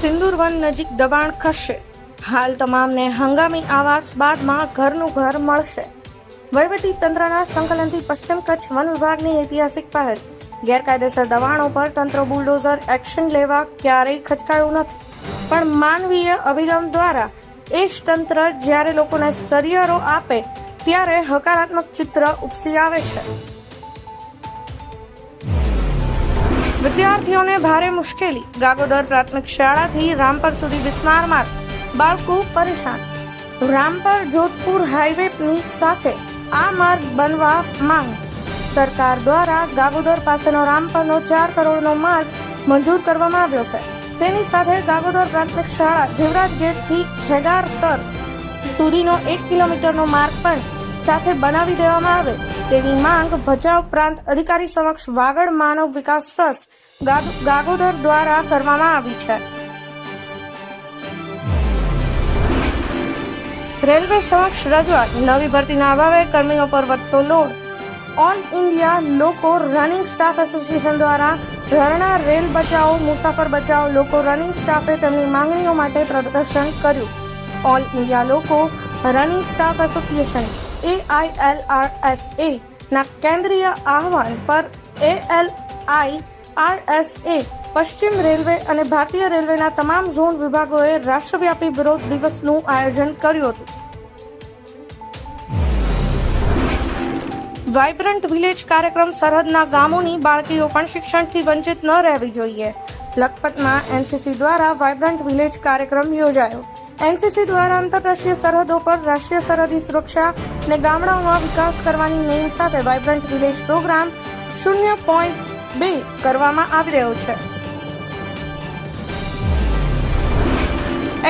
સિંદુરવન નજીક દબાણ ખસશે. હાલ તમામને હંગામી આવાસ બાદમાં ઘરનું ઘર મળશે. વહીવટી તંત્રના સંકલનથી પશ્ચિમ કચ્છ વન વિભાગની ઐતિહાસિક પહેલ. ગેરકાયદેસર દબાણો પર તંત્ર બુલડોઝર એક્શન લેવા ક્યારેય ખચકાયું નથી. પણ માનવીય અભિગમ દ્વારા એ જ તંત્ર જ્યારે લોકોને સરિયરો આપે, ત્યારે હકારાત્મક ચિત્ર ઉપસી આવે છે. વિદ્યાર્થીઓને ભારે મુશ્કેલી. ગાગોદર પ્રાથમિક શાળાથી રામપર સુધી બિસ્માર માર્ગ. બાળકો પરેશાન. રામપર જોધપુર હાઈવેની સાથે આ માર્ગ બનવા માંગ. સરકાર દ્વારા ગાગોદર પાસેનો રામપરનો ચાર કરોડનો માર્ગ મંજૂર કરવામાં આવ્યો છે. તેની સાથે ગાગોદર પ્રાથમિક શાળા, જીવરાજ ગેટથી ખેગાર સર સુધીનો એક કિલોમીટરનો માર્ગ પણ સાથે બનાવી દેવામાં આવે તેવી માંગ ભચાઉ પ્રાંત અધિકારી સમક્ષ વાગડ માનવ વિકાસ ટ્રસ્ટ ગાગોદર દ્વારા કરવામાં આવી છે. રેલવે સમક્ષ રજૂઆત, નવી ભરતીના અભાવે કર્મીઓ પર વધતો load. All India loco running staff association દ્વારા ધરણા રેલ બચાવો, મુસાફર બચાવો લોકો રનિંગ સ્ટાફે તેમની માંગણીઓ માટે પ્રદર્શન કર્યું. All India loco running staff association AILRSA ના કેન્દ્રીય આહવાન પર એએલઆઈઆરએસએ પશ્ચિમ રેલવે અને ભારતીય રેલવેના તમામ ઝોન વિભાગોએ રાષ્ટ્રવ્યાપી વિરોધ દિવસનું આયોજન કર્યું હતું. વાઇબ્રન્ટ વિલેજ કાર્યક્રમ સરહદના ગામોની બાળકીઓ પણ શિક્ષણથી વંચિત ન રહેવી જોઈએ. લખપતમાં એનસીસી દ્વારા વાઇબ્રન્ટ વિલેજ કાર્યક્રમ યોજાયો. એનસીસી દ્વારા આંતરરાષ્ટ્રીય સરહદો પર રાષ્ટ્રીય સરહદી સુરક્ષા અને ગામડાઓમાં વિકાસ કરવાની નેમ સાથે વાઇબ્રન્ટ વિલેજ પ્રોગ્રામ શૂન્ય પોઈન્ટ બે કરવામાં આવી રહ્યો છે.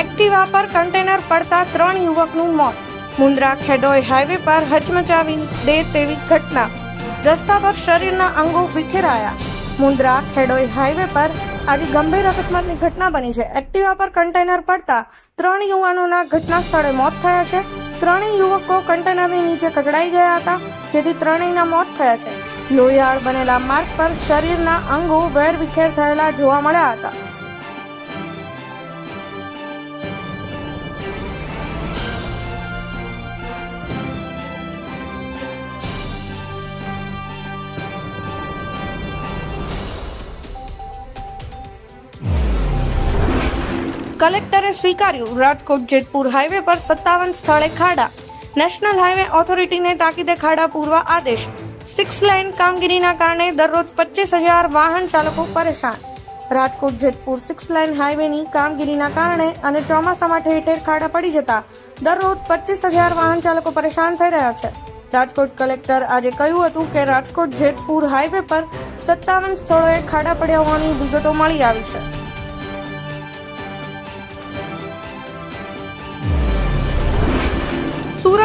એક્ટિવા પર કન્ટેનર પડતા ત્રણ યુવકનું મોત. મુન્દ્રા ખેડોઈ હાઈવે પર હચમચાવી દે તેવી ઘટના. રસ્તા પર શરીરના અંગો વિખેરાયા. મુન્દ્રા ખેડોઈ હાઈવે પર આજે ગંભીર અકસ્માતની ઘટના બની છે. એક્ટિવા પર કન્ટેનર પડતા ત્રણ યુવાનોના ઘટના સ્થળે મોત થયા છે. ત્રણેય યુવકો કન્ટેનરની નીચે કચડાઈ ગયા હતા, જેથી ત્રણેયના મોત થયા છે. લોહિયાળ બનેલા માર્ગ પર શરીરના અંગો વેરવિખેર થયેલા જોવા મળ્યા હતા. કલેક્ટરે સ્વીકાર્યું, રાજકોટ જેતપુર હાઈવે પર સત્તાવન સ્થળે ખાડા. નેશનલ હાઈવે ઓથોરિટીને તાકીદે ખાડા પૂરવા આદેશ. સિક્સ લાઇન કામગીરીના કારણે દરરોજ પચીસ હજાર વાહન ચાલકો પરેશાન. રાજકોટ જેતપુર સિક્સ લાઇન હાઈવેની કામગીરીના કારણે અને ચોમાસામાં ઠેર ઠેર ખાડા પડી જતા દરરોજ પચીસ હજાર વાહન ચાલકો પરેશાન થઈ રહ્યા છે. રાજકોટ કલેક્ટર આજે કહ્યું હતું કે રાજકોટ જેતપુર હાઈવે પર સત્તાવન સ્થળોએ ખાડા પડ્યા હોવાની વિગતો મળી આવી છે.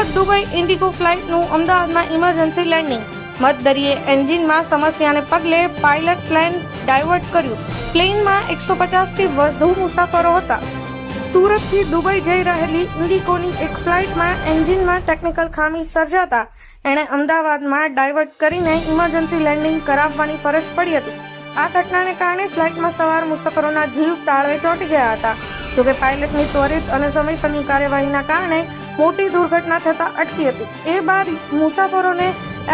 સુરત, દુબઈ, ઇન્ડિગો ફ્લાઇટનું અમદાવાદમાં ઇમરજન્સી લેન્ડિંગ. મધદરિયે એન્જિનમાં સમસ્યાને પગલે પાયલટ પ્લેન ડાયવર્ટ કર્યું. પ્લેનમાં એકસો પચાસથી વધુ મુસાફરો હતા. સુરતથી દુબઈ જઈ રહેલી ઇન્ડિકોની એક ફ્લાઇટમાં એન્જિનમાં ટેકનિકલ ખામી સર્જાતા એણે અમદાવાદમાં ડાયવર્ટ કરીને ઇમરજન્સી લેન્ડિંગ કરાવવાની ફરજ પડી હતી. આ ઘટનાને કારણે ફ્લાઇટમાં સવાર મુસાફરોના જીવ તાળવે ચોંટી ગયા હતા. જોકે પાયલટની ત્વરિત અને સમયસરની કાર્યવાહીના કારણે મોટી દુર્ઘટના થતા અટકી હતી. એ બાદ મુસાફરોને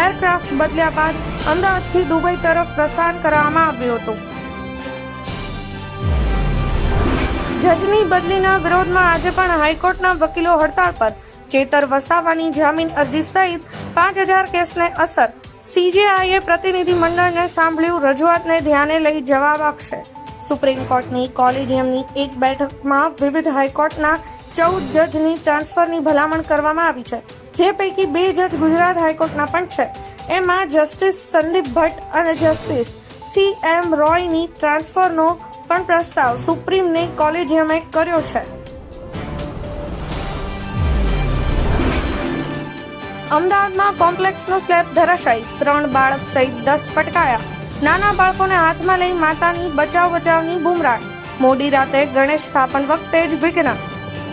એરક્રાફ્ટ બદલ્યા બાદ અમદાવાદથી દુબઈ તરફ પ્રસ્થાન કરવામાં આવ્યું હતું. જજની બદલીના વિરોધમાં આજે પણ હાઈકોર્ટના વકીલો હડતાળ પર. ચેતર વસાવાની જામીન અરજી સહિત પાંચ હજાર કેસને અસર. સીજેઆઈએ પ્રતિનિધિ મંડળને સાંભળ્યું, રજૂઆતને ધ્યાને લઈ જવાબ આપશે. સુપ્રીમ કોર્ટની કોલેજિયમની એક બેઠકમાં વિવિધ હાઈકોર્ટના ચૌદ જજની ટ્રાન્સફરની ભલામણ કરવામાં આવી છે. જે પૈકી બે જજ ગુજરાત હાઈકોર્ટના પણ છે. એમાં જસ્ટિસ સંદીપ ભટ્ટ અને જસ્ટિસ સી એમ રોયની ટ્રાન્સફરનો પણ પ્રસ્તાવ સુપ્રીમને કોલેજિયમે કર્યો છે. અમદાવાદમાં કોમ્પ્લેક્સનો સ્લેબ ધરાશાયી. ત્રણ બાળક સહિત દસ પટકાયા. નાના બાળકોને હાથમાં લઈ માતાની બચાવ બચાવની બુમરાણ મોડી રાતે ગણેશ સ્થાપન વખતે જ વિઘ્ન.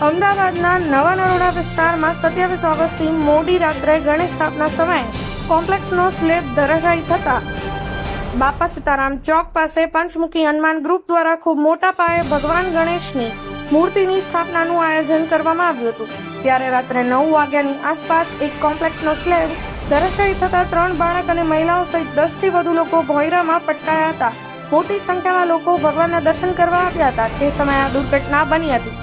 અમદાવાદના નવા નરોડા વિસ્તારમાં સત્યાવીસ ઓગસ્ટથી મોડી રાત્રે ગણેશ સ્થાપના સમયે કોમ્પ્લેક્સનો સ્લેબ ધરાશાયી થતા બાપા સીતારામ ચોક પાસે પંચમુખી હનુમાન ગ્રુપ દ્વારા ખૂબ મોટા પાયે ભગવાન ગણેશની મૂર્તિની સ્થાપનાનું આયોજન કરવામાં આવ્યું હતું. ત્યારે રાત્રે નવ વાગ્યાની આસપાસ એક કોમ્પ્લેક્સનો સ્લેબ ધરાશાયી થતા ત્રણ બાળક અને મહિલાઓ સહિત દસથી વધુ લોકો ભોયરામાં પટકાયા હતા. મોટી સંખ્યામાં લોકો ભગવાનના દર્શન કરવા આવ્યા હતા. તે સમયે આ દુર્ઘટના બની હતી.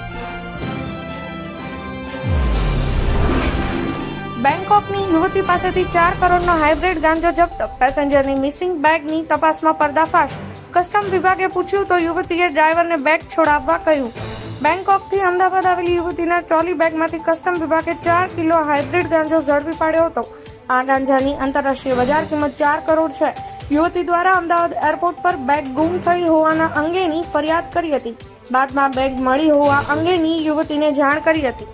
બેંકોકની યુવતી પાસેથી ચાર કરોડનો હાઇબ્રિડ ગાંજો જપ્ત. પેસેન્જરની મિસિંગ બેગની તપાસમાં પર્દાફાશ. કસ્ટમ વિભાગે પૂછ્યું તો યુવતીએ ડ્રાઈવરને બેગ છોડાવવા કહ્યું. બેંકોકથી અમદાવાદ આવેલી યુવતીના ટ્રોલી બેગમાંથી કસ્ટમ વિભાગે ચાર કિલો હાઇબ્રિડ ગાંજો ઝડપી પાડ્યો હતો. આ ગાંજાની આંતરરાષ્ટ્રીય બજાર કિંમત ચાર કરોડ છે. યુવતી દ્વારા અમદાવાદ એરપોર્ટ પર બેગ ગુમ થઈ હોવાના અંગેની ફરિયાદ કરી હતી. બાદમાં બેગ મળી હોવા અંગેની યુવતીને જાણ કરી હતી.